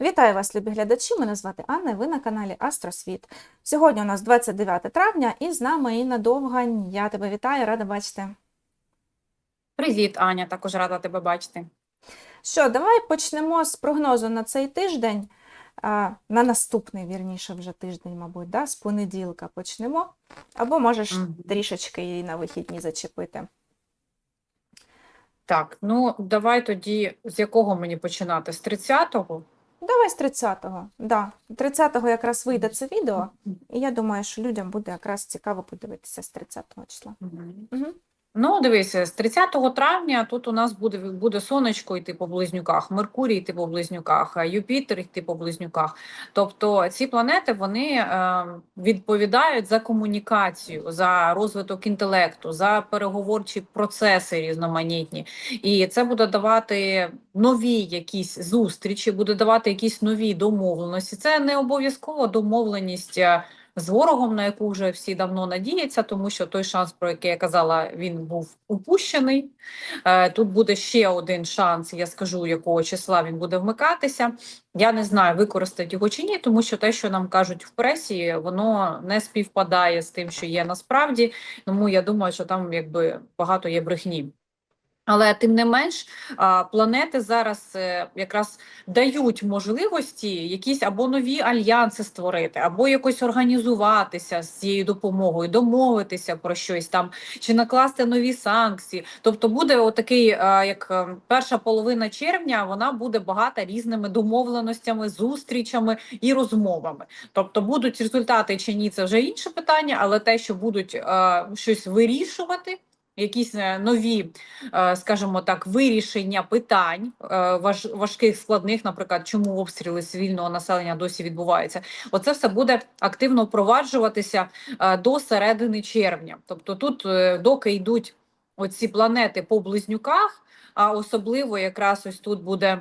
Вітаю вас, любі глядачі! Мене звати Анна, і ви на каналі Астросвіт. Сьогодні у нас 29 травня і з нами Інна Довгань. Я тебе вітаю, рада бачити. Привіт, Аня, також рада тебе бачити. Що, давай почнемо з прогнозу на цей тиждень, на наступний, вірніше, вже тиждень, мабуть, да? з понеділка почнемо. Або можеш Мгм. трішечки і на вихідні зачепити. Так, ну давай тоді з якого мені починати? З 30-го? Давай з 30-го. Да. 30-го якраз вийде це відео, і я думаю, що людям буде якраз цікаво подивитися з 30-го числа. Угу. Ну, дивися, з 30 травня тут у нас буде, буде сонечко йти по близнюках, Меркурій йти по близнюках, Юпітер йти по близнюках. Тобто ці планети вони е, відповідають за комунікацію, за розвиток інтелекту, за переговорчі процеси різноманітні. І це буде давати нові якісь зустрічі, буде давати якісь нові домовленості. Це не обов'язково домовленість. З ворогом, на яку вже всі давно надіються, тому що той шанс, про який я казала, він був упущений. Е, Тут буде ще один шанс, я скажу, якого числа він буде вмикатися. Я не знаю, використати його чи ні, тому що те, що нам кажуть в пресі, воно не співпадає з тим, що є насправді. Тому я думаю, що там якби багато є брехні. Але тим не менш, планети зараз е, якраз дають можливості якісь або нові альянси створити, або якось організуватися з цією допомогою, домовитися про щось там, чи накласти нові санкції. Тобто буде отакий, як е, перша половина червня, вона буде багата різними домовленостями, зустрічами і розмовами. Тобто будуть результати чи ні, це вже інше питання, але те, що будуть е, щось вирішувати. Якісь е, нові, е, скажімо так, вирішення питань е, важких, складних, наприклад, чому обстріли цивільного населення досі відбуваються. Оце все буде активно впроваджуватися до середини червня. Тобто, тут, доки йдуть оці планети по близнюках, а особливо якраз ось тут буде.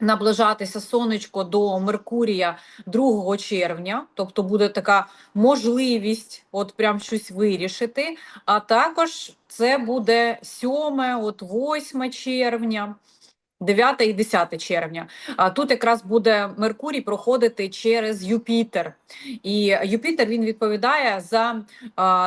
Наближатися сонечко до Меркурія 2 червня, тобто буде така можливість от прям щось вирішити. А також це буде 7, от 8 червня. 9 і 10 червня. А тут якраз буде Меркурій проходити через Юпітер. І Юпітер він відповідає за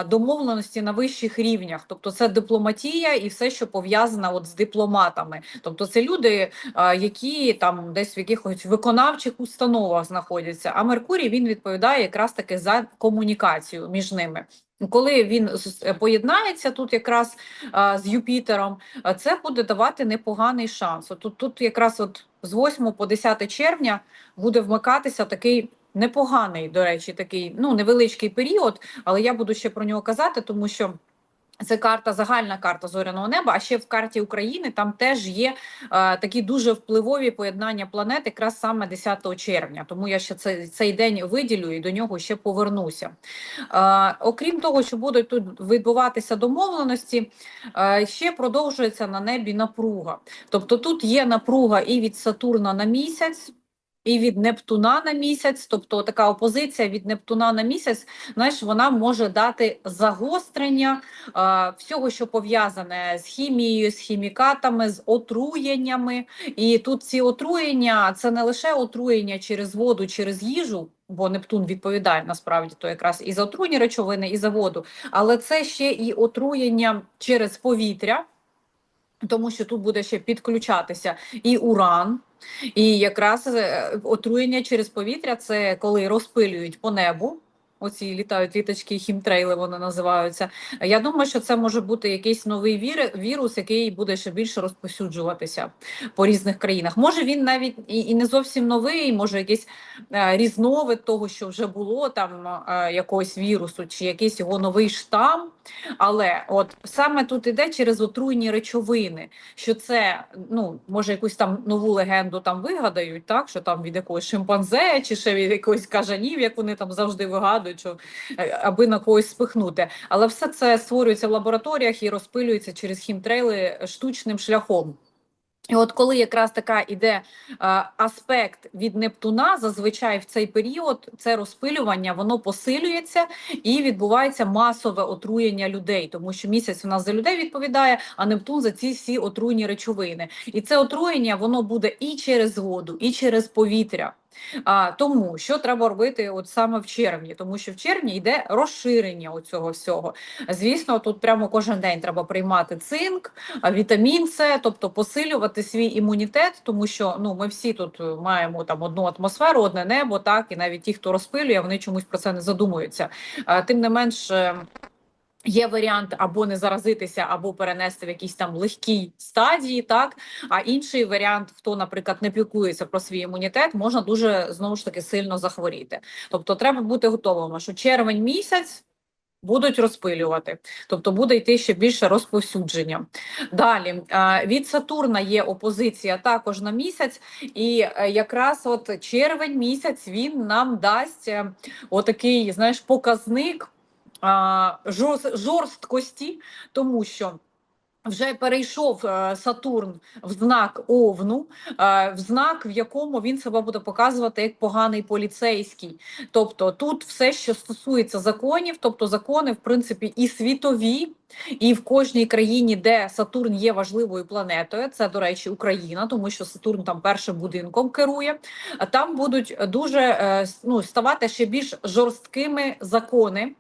домовленості на вищих рівнях. Тобто це дипломатія і все, що пов'язане от з дипломатами. Тобто це люди, які там десь в якихось виконавчих установах знаходяться. А Меркурій він відповідає якраз таки за комунікацію між ними. Коли він е, поєднається тут якраз з Юпітером, це буде давати непоганий шанс. Тут, тут якраз от з 8 по 10 червня буде вмикатися такий непоганий, до речі, такий ну невеличкий період, але я буду ще про нього казати, тому що. Це карта, загальна карта зоряного неба. А ще в карті України там теж є е, такі дуже впливові поєднання планет, якраз саме 10 червня. Тому я ще цей, цей день виділю і до нього ще повернуся. Е, окрім того, що будуть тут відбуватися домовленості, е, ще продовжується на небі напруга. Тобто тут є напруга і від Сатурна на місяць. І від Нептуна на місяць, тобто така опозиція від Нептуна на місяць, знаєш, вона може дати загострення е, всього, що пов'язане з хімією, з хімікатами, з отруєннями. І тут ці отруєння це не лише отруєння через воду, через їжу, бо Нептун відповідає насправді то якраз і за отруйні речовини, і за воду, але це ще і отруєння через повітря. Тому що тут буде ще підключатися і уран, і якраз е, отруєння через повітря це коли розпилюють по небу. Оці літають літачки, хімтрейли вони називаються. Я думаю, що це може бути якийсь новий вір, вірус, який буде ще більше розповсюджуватися по різних країнах. Може він навіть і, і не зовсім новий, може якийсь е, різновид того, що вже було там е, якогось вірусу, чи якийсь його новий штам. Але от саме тут іде через отруйні речовини, що це ну може якусь там нову легенду там вигадають, так що там від якогось шимпанзе чи ще від якогось кажанів, як вони там завжди вигадують, що е, аби на когось спихнути. Але все це створюється в лабораторіях і розпилюється через хімтрейли штучним шляхом. І от коли якраз така іде е, аспект від Нептуна, зазвичай в цей період це розпилювання воно посилюється і відбувається масове отруєння людей, тому що місяць у нас за людей відповідає, а Нептун за ці всі отруйні речовини. І це отруєння воно буде і через воду, і через повітря. А, тому що треба робити от саме в червні, тому що в червні йде розширення у цього всього. Звісно, тут прямо кожен день треба приймати цинк, вітамін С, тобто посилювати свій імунітет, тому що ну ми всі тут е, маємо там одну атмосферу, одне небо, так і навіть ті, хто розпилює, вони чомусь про це не задумуються. А, тим не менш. Є варіант або не заразитися, або перенести в якійсь там легкій стадії, так а інший варіант, хто, наприклад, не піклується про свій імунітет, можна дуже знову ж таки сильно захворіти. Тобто, треба бути готовими, що червень місяць будуть розпилювати, тобто буде йти ще більше розповсюдження. Далі е, від Сатурна є опозиція також на місяць, і е, якраз от червень місяць він нам дасть е, отакий, знаєш, показник жорсткості, тому що вже перейшов е, Сатурн в знак Овну, е, в знак, в якому він себе буде показувати як поганий поліцейський. Тобто тут все, що стосується законів, тобто закони, в принципі, і світові, і в кожній країні, де Сатурн є важливою планетою, це, до речі, Україна, тому що Сатурн там першим будинком керує. Там будуть дуже е, ну, ставати ще більш жорсткими закони,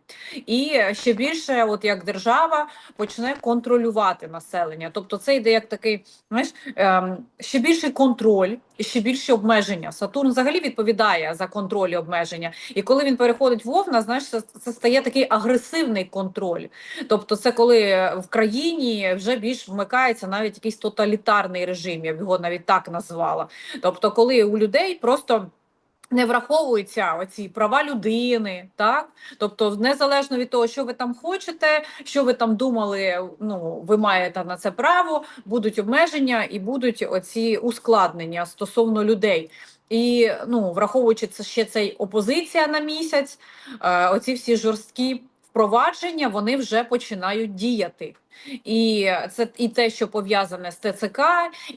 і ще більше, от як держава почне контролювати населення. Тобто це йде як такий, знаєш, ем, ще більший контроль і ще більше обмеження. Сатурн взагалі відповідає за контроль і обмеження. І коли він переходить в Овна, знаєш, це, це стає такий агресивний контроль. Тобто, це коли в країні вже більш вмикається навіть якийсь тоталітарний режим, я б його навіть так назвала. Тобто, коли у людей просто не враховуються оці права людини, так тобто, незалежно від того, що ви там хочете, що ви там думали, ну ви маєте на це право, будуть обмеження і будуть оці ускладнення стосовно людей. І ну, враховуючи це ще цей опозиція на місяць, е, оці всі жорсткі впровадження вони вже починають діяти. І це і те, що пов'язане з ТЦК,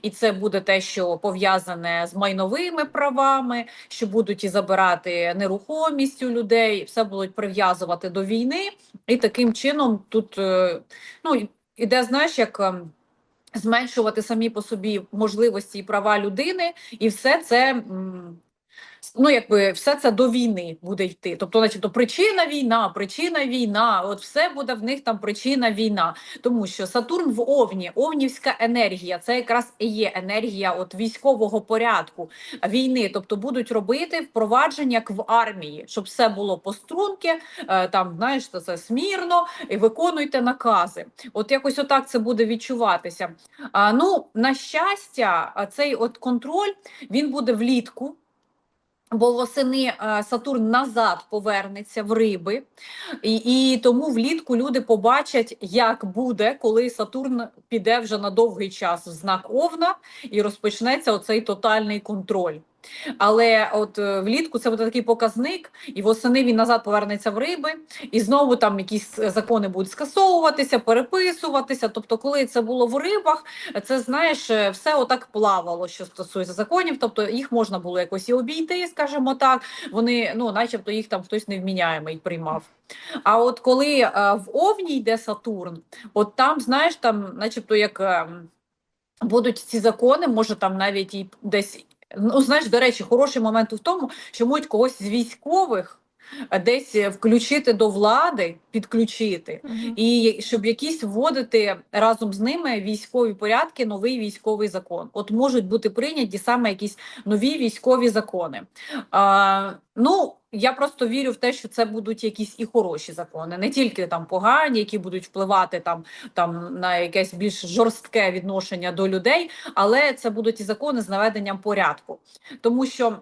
і це буде те, що пов'язане з майновими правами, що будуть і забирати нерухомість у людей, все будуть прив'язувати до війни, і таким чином тут е, ну іде, знаєш, як. ем, Зменшувати самі по собі можливості і права людини, і все це ну якби все це до війни буде йти. Тобто, начебто, причина війна, причина війна. От все буде в них там причина війна, тому що Сатурн в Овні, Овнівська енергія, це якраз і є енергія от військового порядку війни. Тобто будуть робити впровадження як в армії, щоб все було по струнки, е, там знаєш, це смірно і виконуйте накази. От якось отак це буде відчуватися. А, ну на щастя, цей от контроль він буде влітку. Бо восени е, Сатурн назад повернеться в риби, і, і тому влітку люди побачать, як буде, коли Сатурн піде вже на довгий час в знак Овна і розпочнеться оцей тотальний контроль. Але от е, влітку це буде такий показник, і восени він назад повернеться в риби, і знову там якісь е, закони будуть скасовуватися, переписуватися. Тобто, коли це було в рибах, це знаєш, е, все отак плавало, що стосується законів. Тобто їх можна було якось і обійти, скажімо так. Вони, ну, начебто, їх там хтось невміняємий приймав. А от коли в Овні йде Сатурн, от там, знаєш, там, начебто, як. ем, Будуть ці закони, може там навіть і десь Ну, знаєш, до речі, хороший момент у тому, що можуть когось з військових десь е, включити до влади, підключити, і щоб якісь вводити разом з ними військові порядки, новий військовий закон. От можуть бути прийняті саме якісь нові військові закони. А, ну, я просто вірю в те, що це будуть якісь і хороші закони, не тільки там погані, які будуть впливати там, там на якесь більш жорстке відношення до людей, але це будуть і закони з наведенням порядку, тому що.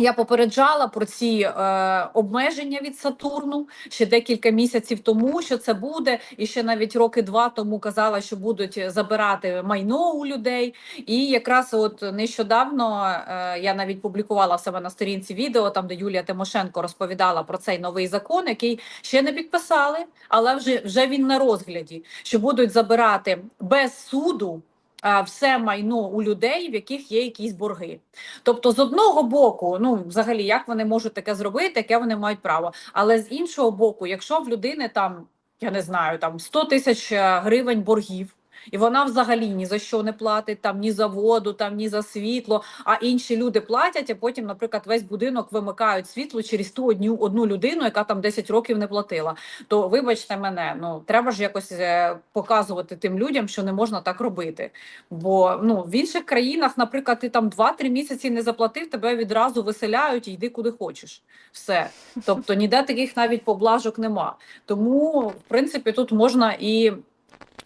Я попереджала про ці е, обмеження від Сатурну ще декілька місяців тому, що це буде, і ще навіть роки два тому казала, що будуть забирати майно у людей. І якраз от нещодавно е, я навіть публікувала в себе на сторінці відео, там де Юлія Тимошенко розповідала про цей новий закон, який ще не підписали, але вже, вже він на розгляді, що будуть забирати без суду все майно у людей, в яких є якісь борги. Тобто, з одного боку, ну взагалі, як вони можуть таке зробити, яке вони мають право. Але з іншого боку, якщо в людини там, я не знаю, там 100 тисяч е, гривень боргів. І вона взагалі ні за що не платить, там ні за воду, там ні за світло. А інші люди платять, а потім, наприклад, весь будинок вимикають світло через ту одну одну людину, яка там 10 років не платила. То вибачте мене, ну треба ж якось е, показувати тим людям, що не можна так робити. Бо ну в інших країнах, наприклад, ти там 2-3 місяці не заплатив, тебе відразу виселяють і йди куди хочеш. Все. Тобто ніде таких навіть поблажок нема. Тому, в принципі, тут можна і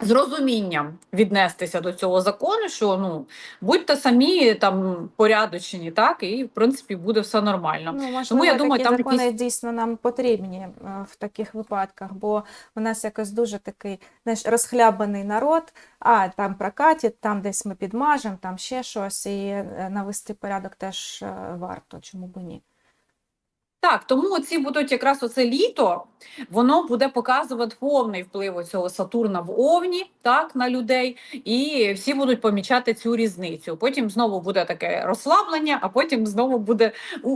з розумінням віднестися до цього закону, що ну будьте самі там порядочні, так і в принципі буде все нормально. Ну, можливо, я думаю, такі там закони якісь- дійсно нам потрібні е, в таких випадках, бо у нас якось дуже такий знаєш, розхлябаний народ, а там прокатить, там десь ми підмажемо, там ще щось, і е, навести порядок теж е, варто, чому б ні. Так, тому ці будуть якраз оце літо, воно буде показувати повний вплив цього Сатурна в Овні, так, на людей, і всі будуть помічати цю різницю. Потім знову буде таке розслаблення, а потім знову буде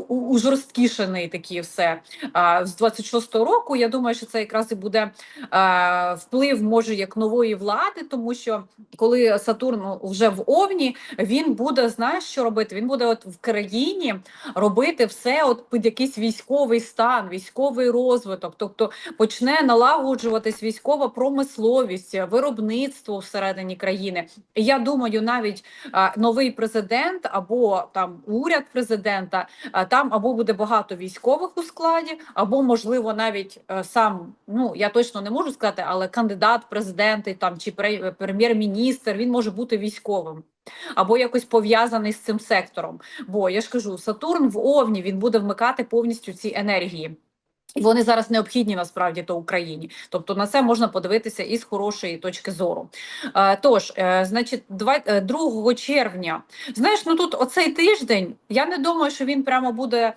ужорсткішений такі все. А, з 26-го року, я думаю, що це якраз і буде а, вплив, може, як нової влади, тому що коли Сатурн вже в Овні, він буде, знаєш, що робити? Він буде от в країні робити все от під якийсь військовий стан, військовий розвиток, тобто почне налагоджуватись військова промисловість, виробництво всередині країни. Я думаю, навіть новий президент або там уряд президента, там або буде багато військових у складі, або можливо навіть е, сам, ну я точно не можу сказати, але кандидат президенти там чи пре- прем'єр-міністр він може бути військовим. Або якось пов'язаний з цим сектором. Бо я ж кажу, Сатурн в Овні він буде вмикати повністю ці енергії. І вони зараз необхідні насправді то Україні. Тобто на це можна подивитися із хорошої точки зору. Е, тож, е, значить, два- е, 2 червня, знаєш, ну тут оцей тиждень, я не думаю, що він прямо буде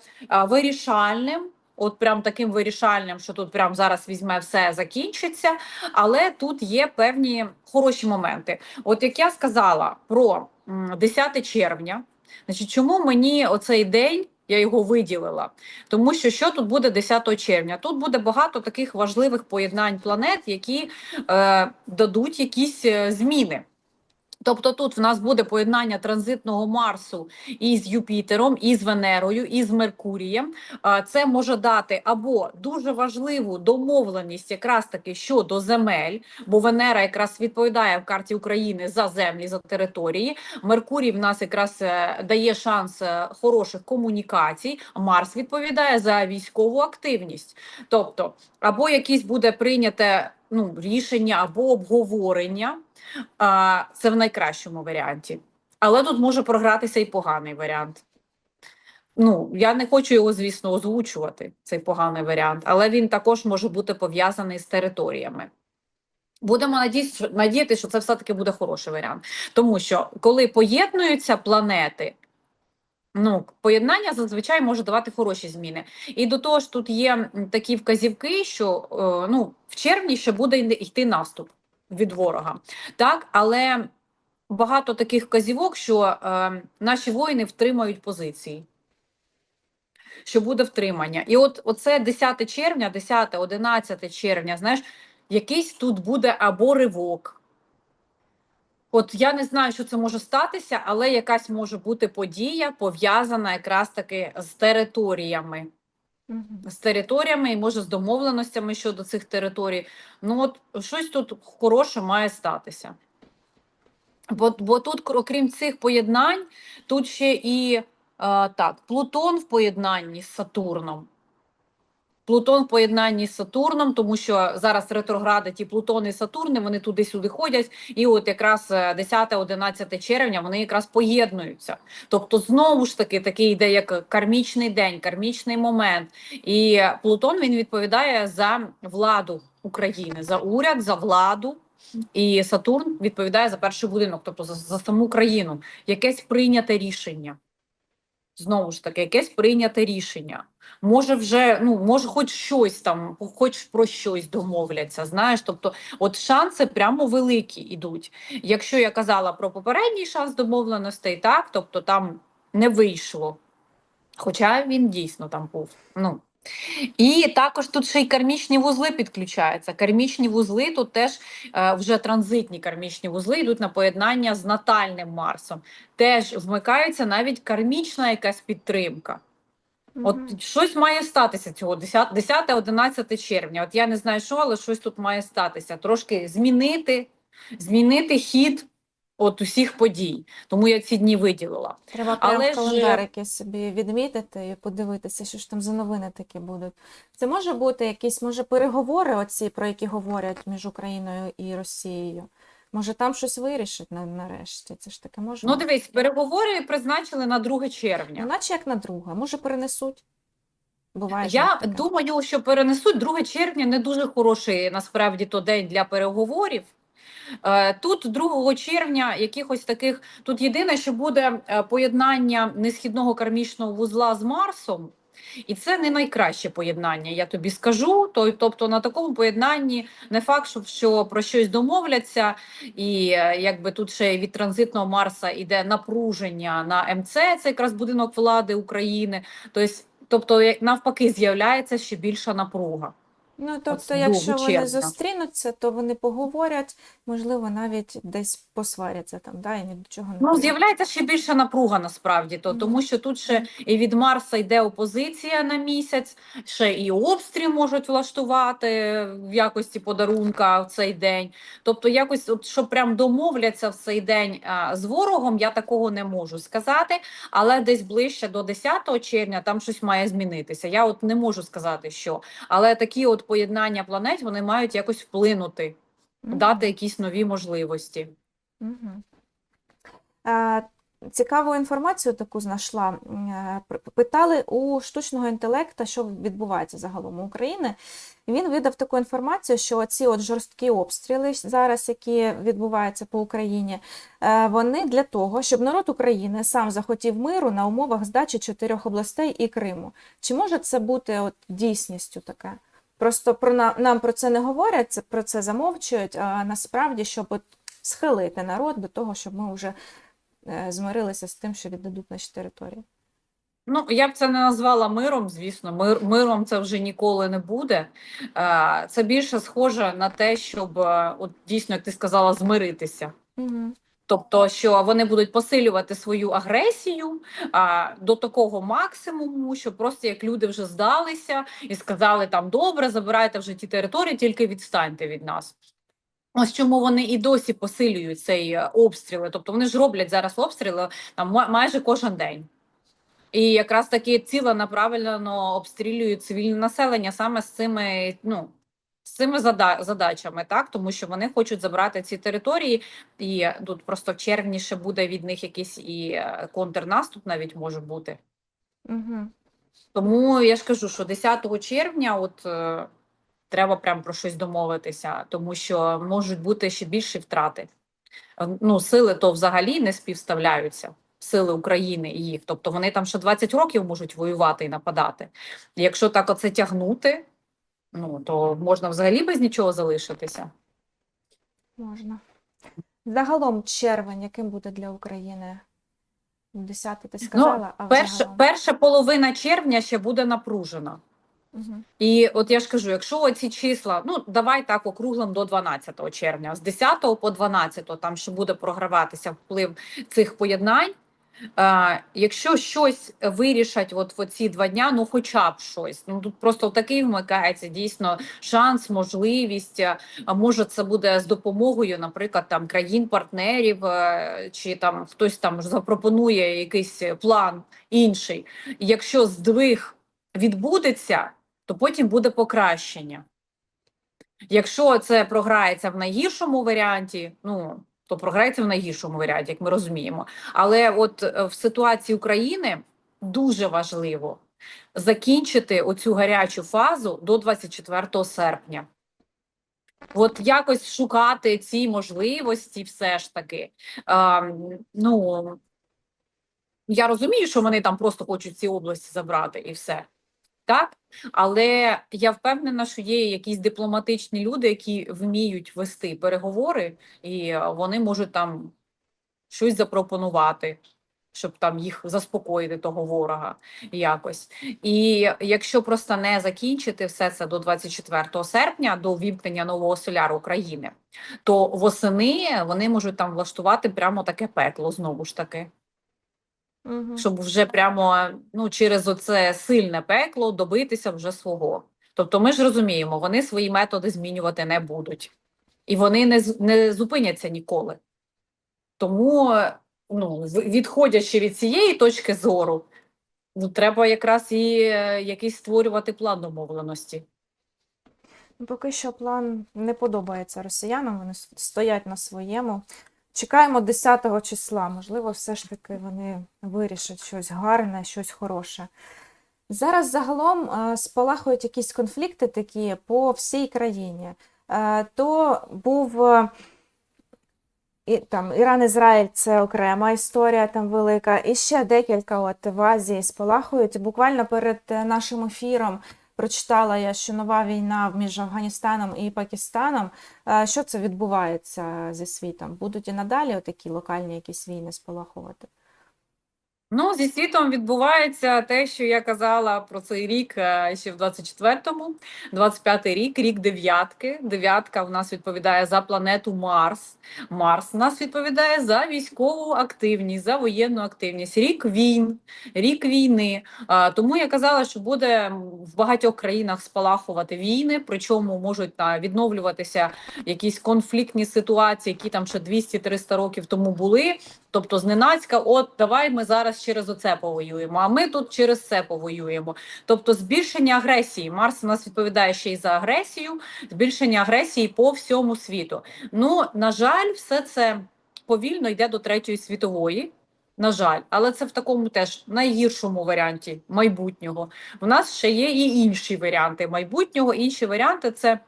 вирішальним. От прям таким вирішальним, що тут прям зараз візьме все, закінчиться. Але тут є певні хороші моменти. От як я сказала про 10 червня, значить, чому мені оцей день я його виділила? Тому що що тут буде 10 червня? Тут буде багато таких важливих поєднань планет, які е, дадуть якісь е, зміни. Тобто тут в нас буде поєднання транзитного Марсу із Юпітером, із Венерою, із Меркурієм. Це може дати або дуже важливу домовленість, якраз таки щодо земель, бо Венера якраз відповідає в карті України за землі, за території. Меркурій в нас якраз е, дає шанс е, хороших комунікацій. Марс відповідає за військову активність. Тобто, або якісь буде прийняте ну, рішення або обговорення. Це в найкращому варіанті. Але тут може програтися і поганий варіант. Ну, я не хочу його, звісно, озвучувати, цей поганий варіант, але він також може бути пов'язаний з територіями. Будемо надіятися, що це все-таки буде хороший варіант. Тому що коли поєднуються планети, ну, поєднання зазвичай може давати хороші зміни. І до того ж, тут є такі вказівки, що е, ну, в червні ще буде йти наступ від ворога. Так, але багато таких вказівок, що е, наші воїни втримають позиції. Що буде втримання. І от оце 10 червня, 10, 11 червня, знаєш, якийсь тут буде або ривок. От я не знаю, що це може статися, але якась може бути подія пов'язана якраз таки з територіями. З територіями і може з домовленостями щодо цих територій. Ну от щось тут хороше має статися. Бо, бо тут, окрім цих поєднань, тут ще і е, так, Плутон в поєднанні з Сатурном. Плутон в поєднанні з Сатурном, тому що зараз ретрогради ті Плутон і Сатурни, вони туди-сюди ходять, і от якраз 10-11 червня вони якраз поєднуються. Тобто, знову ж таки, такий йде як кармічний день, кармічний момент. І Плутон він відповідає за владу України, за уряд, за владу. І Сатурн відповідає за перший будинок, тобто за, за саму країну, якесь прийняте рішення. Знову ж таки, якесь прийняте рішення. Може, вже ну може, хоч щось там, хоч про щось домовляться. Знаєш, тобто, от шанси прямо великі йдуть. Якщо я казала про попередній шанс домовленостей, так тобто там не вийшло. Хоча він дійсно там був. Ну і також тут ще й кармічні вузли підключаються. Кармічні вузли тут теж е, вже транзитні кармічні вузли йдуть на поєднання з натальним Марсом. Теж вмикається навіть кармічна якась підтримка. Мгм. От щось має статися цього 10-11 червня. От я не знаю, що, але щось тут має статися. Трошки змінити, змінити хід от усіх подій. Тому я ці дні виділила. Треба Але в ж- календар собі відмітити і подивитися, що ж там за новини такі будуть. Це може бути якісь, може, переговори, оці, про які говорять між Україною і Росією. Може, там щось вирішить на, нарешті. Це ж таке може. Ну, дивись, переговори призначили на 2 Ну, червня. наче як на друга, може перенесуть. Буває Я думаю, що перенесуть 2 червня не дуже хороший насправді то день для переговорів. Е, Тут 2 червня якихось таких, тут єдине, що буде е, поєднання несхідного кармічного вузла з Марсом, і це не найкраще поєднання, я тобі скажу. То- Тобто на такому поєднанні не факт, що, про щось домовляться, і е, якби тут ще від транзитного Марса йде напруження на МЦ, це якраз будинок влади України. Тобто, навпаки, з'являється ще більша напруга. Ну, тобто, 2 якщо вони червня. зустрінуться, то вони поговорять, можливо, навіть десь посваряться там, да, і ні до чого не Ну, з'являється ще більша напруга насправді, то тому що тут ще і від Марса йде опозиція на місяць, ще і обстріл можуть влаштувати в якості подарунка в цей день. Тобто, якось, от щоб прям домовляться в цей день а, з ворогом, я такого не можу сказати. Але десь ближче до 10 червня там щось має змінитися. Я от не можу сказати, що, але такі от поєднання планет вони мають якось вплинути, Мгм. дати якісь нові можливості. Мгм. Е, Цікаву інформацію таку знайшла. Е, Питали у штучного інтелекта, що відбувається загалом у України. Він видав таку інформацію, що ці от жорсткі обстріли зараз, які відбуваються по Україні, е, вони для того, щоб народ України сам захотів миру на умовах здачі чотирьох областей і Криму. Чи може це бути от дійсністю таке? Просто про на- нам про це не говорять, про це замовчують, а насправді, щоб от схилити народ до того, щоб ми вже е, змирилися з тим, що віддадуть наші території. Ну, я б це не назвала миром, звісно. Мир, миром це вже ніколи не буде. Е, Це більше схоже на те, щоб е, от дійсно, як ти сказала, змиритися. Угу. Тобто, що вони будуть посилювати свою агресію а, до такого максимуму, що просто як люди вже здалися і сказали там добре, забирайте вже ті території, тільки відстаньте від нас. Ось чому вони і досі посилюють цей е, обстріли. Тобто вони ж роблять зараз обстріли там майже кожен день. І якраз таки ціленаправленно обстрілюють цивільне населення саме з цими, ну, з цими зада- задачами, так тому що вони хочуть забрати ці території, і тут просто в червні ще буде від них якийсь і е, контрнаступ навіть може бути. Угу. Тому я ж кажу, що 10 червня, от е, треба прям про щось домовитися, тому що можуть бути ще більші втрати. Е, Ну, сили то взагалі не співставляються. Сили України і їх, тобто вони там ще 20 років можуть воювати і нападати. Якщо так оце тягнути, ну то можна взагалі без нічого залишитися. Можна. Загалом червень, яким буде для України? 10 ти сказала, а Ну, Перша, взагалом? перша половина червня ще буде напружена. Мгм. І от я ж кажу, якщо оці числа, ну давай так округлим до 12 червня, з 10 по 12 там ще буде програватися вплив цих поєднань. Якщо щось вирішать от в ці два дня, ну хоча б щось, ну тут просто такий вмикається дійсно шанс, можливість. А може, це буде з допомогою, наприклад, там країн-партнерів, е, чи там хтось там запропонує якийсь план інший. Якщо здвиг відбудеться, то потім буде покращення. Якщо це програється в найгіршому варіанті, ну то програється в найгіршому варіанті, як ми розуміємо. Але от е, в ситуації України дуже важливо закінчити оцю гарячу фазу до 24 серпня. От якось шукати ці можливості, все ж таки. А, ну, Я розумію, що вони там просто хочуть ці області забрати і все. Так? Але я впевнена, що є якісь дипломатичні люди, які вміють вести переговори, і вони можуть там щось запропонувати, щоб там їх заспокоїти, того ворога якось. І якщо просто не закінчити все це до 24 серпня, до вімкнення нового соляру України, то восени вони можуть там влаштувати прямо таке пекло знову ж таки Угу. щоб вже прямо ну через оце сильне пекло добитися вже свого. Тобто, ми ж розуміємо, вони свої методи змінювати не будуть, і вони не не зупиняться ніколи. Тому, ну, відходячи від цієї точки зору, ну, треба якраз і е, якийсь створювати план домовленості. Ну, Поки що план не подобається росіянам, вони стоять на своєму. Чекаємо 10 числа. Можливо, все ж таки вони вирішать щось гарне, щось хороше. Зараз загалом е, спалахують якісь конфлікти такі по всій країні. Е, То був е, і, там, Іран-Ізраїль це окрема історія там велика. І ще декілька от в Азії спалахують. Буквально перед нашим ефіром прочитала я, що нова війна між Афганістаном і Пакистаном. Е, Що це відбувається зі світом? Будуть і надалі такі локальні якісь війни спалахувати? Ну, зі світом відбувається те, що я казала про цей рік е, ще в 24-му. 25-й рік, рік дев'ятки. Дев'ятка в нас відповідає за планету Марс. Марс в нас відповідає за військову активність, за воєнну активність. Рік війн, рік війни. Тому я казала, що буде в багатьох країнах спалахувати війни, причому можуть відновлюватися якісь конфліктні ситуації, які там ще 200-300 років тому були. Тобто зненацька, от давай ми зараз через оце повоюємо, а ми тут через це повоюємо. Тобто збільшення агресії. Марс у нас відповідає ще й за агресію, збільшення агресії по всьому світу. Ну, на жаль, все це повільно йде до третьої світової. На жаль, але це в такому теж найгіршому варіанті майбутнього. У нас ще є і інші варіанти майбутнього. Інші варіанти це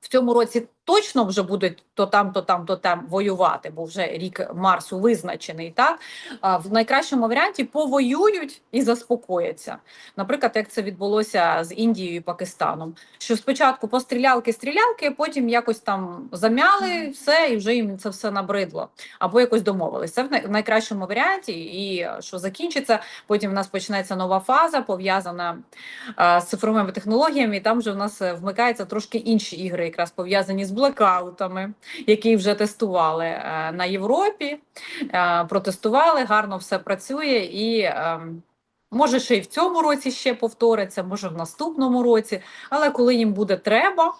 в цьому році точно вже будуть то там, то там, то там воювати, бо вже рік Марсу визначений. Так в найкращому варіанті повоюють і заспокояться. Наприклад, як це відбулося з Індією і Пакистаном, що спочатку пострілялки, стрілялки, потім якось там замяли все, і вже їм це все набридло, або якось домовились. Це в найкращому варіанті, і що закінчиться. Потім в нас почнеться нова фаза, пов'язана з цифровими технологіями. І там вже в нас е, вмикаються трошки інші ігри, якраз пов'язані з блекаутами, які вже тестували е, на Європі. Е, Протестували, гарно все працює і. ем, Може, ще й в цьому році ще повториться, може в наступному році, але коли їм буде треба,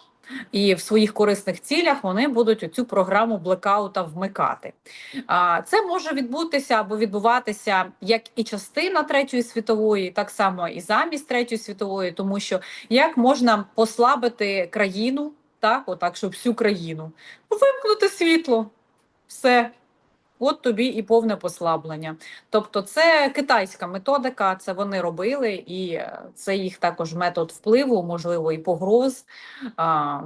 і в своїх корисних цілях вони будуть оцю програму блекаута вмикати. Це може відбутися або відбуватися як і частина третьої світової, так само і замість третьої світової, тому що як можна послабити країну, так, отак, щоб всю країну вимкнути світло, все. От тобі і повне послаблення. Тобто, це китайська методика, це вони робили, і е, це їх також метод впливу, можливо, і погроз а,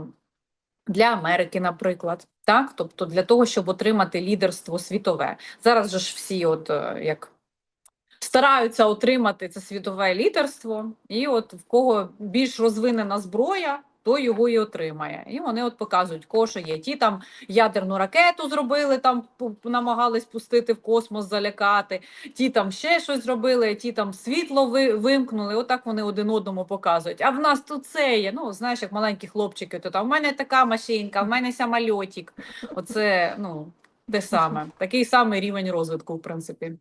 для Америки, наприклад. Так, тобто для того, щоб отримати лідерство світове. Зараз же ж всі, от е, як стараються отримати це світове лідерство, і от в кого більш розвинена зброя, то його і отримає. І вони от показують, що є. Ті там ядерну ракету зробили, там намагались пустити в космос, залякати, ті там ще щось зробили, ті там світло ви, вимкнули. Отак вони один одному показують. А в нас тут це є. Ну, знаєш, як маленькі хлопчики, то там в мене така машинка, в мене самольотик. Оце, ну, те саме. Такий самий рівень розвитку, в принципі.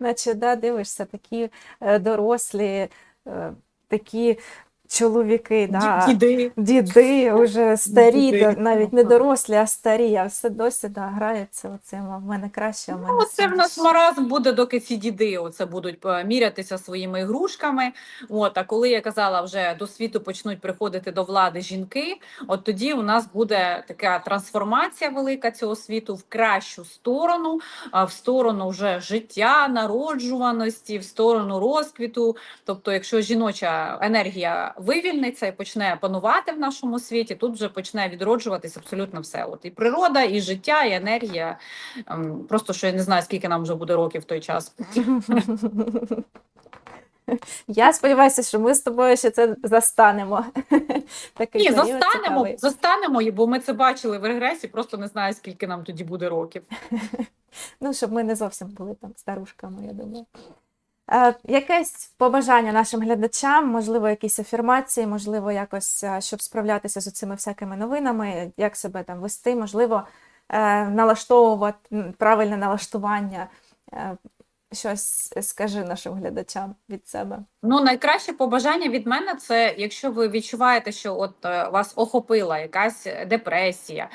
Наче да, дивишся, такі е, дорослі, е, такі чоловіки, да, Діди. діди, вже старі, Діди. навіть не дорослі, а старі, а все досі да, граються оцим, в мене краще, а в мене Ну, це в нас маразм буде, доки ці діди оце будуть е, мірятися своїми ігрушками. От, а коли я казала, вже до світу почнуть приходити до влади жінки, от тоді у нас буде така трансформація велика цього світу в кращу сторону, в сторону вже життя, народжуваності, в сторону розквіту. Тобто, якщо жіноча енергія вивільниться і почне панувати в нашому світі, тут вже почне відроджуватись абсолютно все. От і природа, і життя, і енергія. Ем, Просто що я не знаю, скільки нам вже буде років в той час. Я сподіваюся, що ми з тобою ще це застанемо. Такий Ні, застанемо, цікавий. застанемо, бо ми це бачили в регресі, просто не знаю, скільки нам тоді буде років. Ну, щоб ми не зовсім були там старушками, я думаю. Е, якесь побажання нашим глядачам, можливо, якісь афірмації, можливо, якось, е, щоб справлятися з цими всякими новинами, як себе там вести, можливо, е, налаштовувати правильне налаштування. Е, щось скажи нашим глядачам від себе. Ну, найкраще побажання від мене це, якщо ви відчуваєте, що от е, вас охопила якась депресія,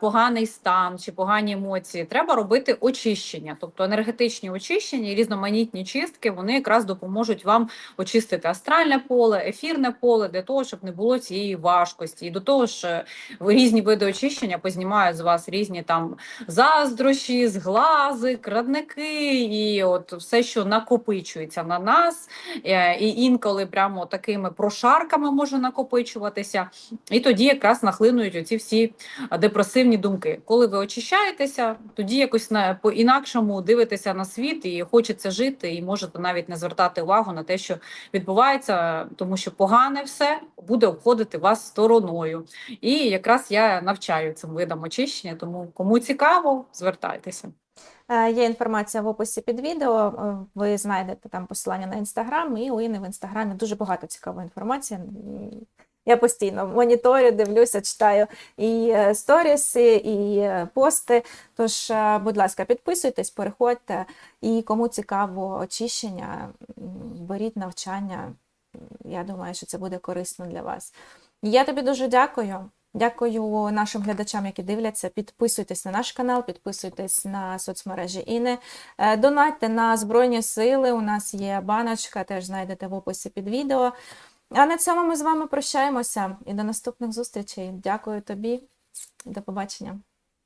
поганий стан чи погані емоції, треба робити очищення, тобто енергетичні очищення різноманітні чистки, вони якраз допоможуть вам очистити астральне поле, ефірне поле для того, щоб не було цієї важкості. І до того ж, е, різні види очищення познімають з вас різні там заздрощі, зглази, крадники і от все, що накопичується на нас. Е, і інколи прямо такими прошарками може накопичуватися, і тоді якраз нахлинують оці всі депресивні думки. Коли ви очищаєтеся, тоді якось на по-інакшому дивитеся на світ і хочеться жити, і можете навіть не звертати увагу на те, що відбувається, тому що погане все буде обходити вас стороною. І якраз я навчаю цим видам очищення, тому кому цікаво, звертайтеся. Е, Є інформація в описі під відео. е, Ви знайдете там посилання на інстаграм, і у Інни в інстаграмі дуже багато цікавої інформації. Я постійно моніторю, дивлюся, читаю і е, сторіси, і пости. Тож, будь ласка, підписуйтесь, переходьте. І кому цікаво очищення, беріть навчання. Я думаю, що це буде корисно для вас. Я тобі дуже дякую. Дякую нашим глядачам, які дивляться. Підписуйтесь на наш канал, підписуйтесь на соцмережі Іни. Е, Донатьте на Збройні Сили. У нас є баночка, теж знайдете в описі під відео. А на цьому ми з вами прощаємося і до наступних зустрічей. Дякую тобі. До побачення.